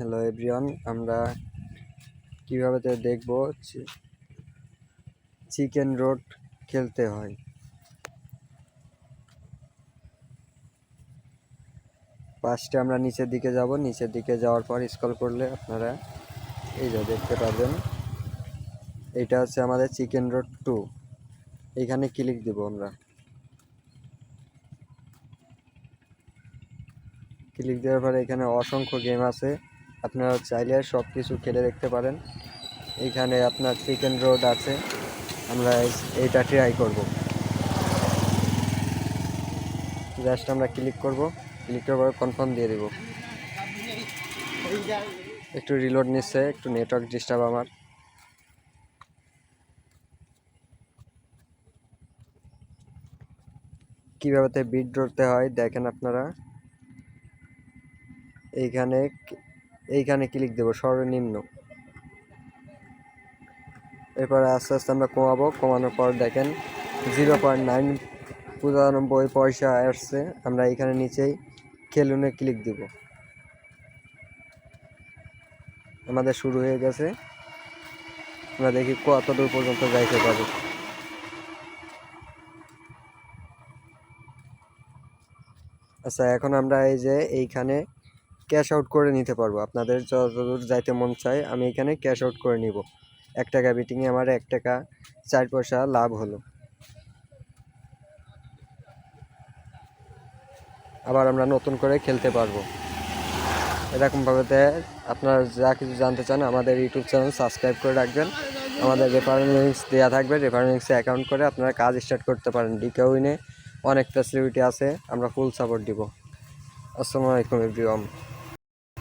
Hello everyone আমরা কীভাবে তো দেখব? চিকেন রোড খেলতে হয়। ফার্স্টে আমরা নিচের দিকে যাব। নিচের দিকে যাওয়ার পর স্কল করলে আপনারা এই যে দেখতে পাবেন এটা হচ্ছে আমাদের চিকেন রোড টু এইখানে ক্লিক দিব আমরা। ক্লিক দেওয়ার পরে এখানে অসংখ্য গেম আছে। আপনারা চাইলে সব কিছু খেলে দেখতে পারেন। এখানে আপনার চিকেন রোড আছে। আমরা এই- এইটা ট্রাই করব। জাস্ট আমরা ক্লিক করব। ক্লিক করার কনফার্ম দিয়ে দেব। একটু রিলোড নিচ্ছে, একটু নেটওয়ার্ক ডিস্টার্ব আমার। কীভাবে বিট ধরতে হয়, দেখেন আপনারা। এইখানে এইখানে ক্লিক দেবো, সর্বনিম্ন। এরপরে আস্তে আস্তে আমরা কমাবো, কমানোর পর দেখেন জিরো পয়েন্ট নাইন পঁচানব্বই পয়সা আসছে, আমরা এখানে নিচেই খেলুনে ক্লিক দিব। আমাদের শুরু হয়ে গেছে। আমরা দেখি কত দূর পর্যন্ত যাইতে পারি। আচ্ছা এখন আমরা এই যে এইখানে ক্যাশ আউট করে নিতে পারব। আপনাদের যতদূর যাইতে মন চায়, আমি এখানে ক্যাশ আউট করে নিব। এক টাকা বিটিংয়ে আমার এক টাকা, চার পয়সা লাভ হলো। আবার আমরা নতুন করে খেলতে পারব। এরকমভাবে আপনারা যা কিছু জানতে চান, আমাদের ইউটিউব চ্যানেল সাবস্ক্রাইব করে রাখবেন। আমাদের রেফারেন্স দেওয়া থাকবে। রেফারেন্স অ্যাকাউন্ট করে আপনারা কাজ স্টার্ট করতে পারেন। ডিকে উইনে অনেক ফ্যাসিলিটি আছে, আমরা ফুল সাপোর্ট দিব। আসসালামু আলাইকুম এভরিওয়ান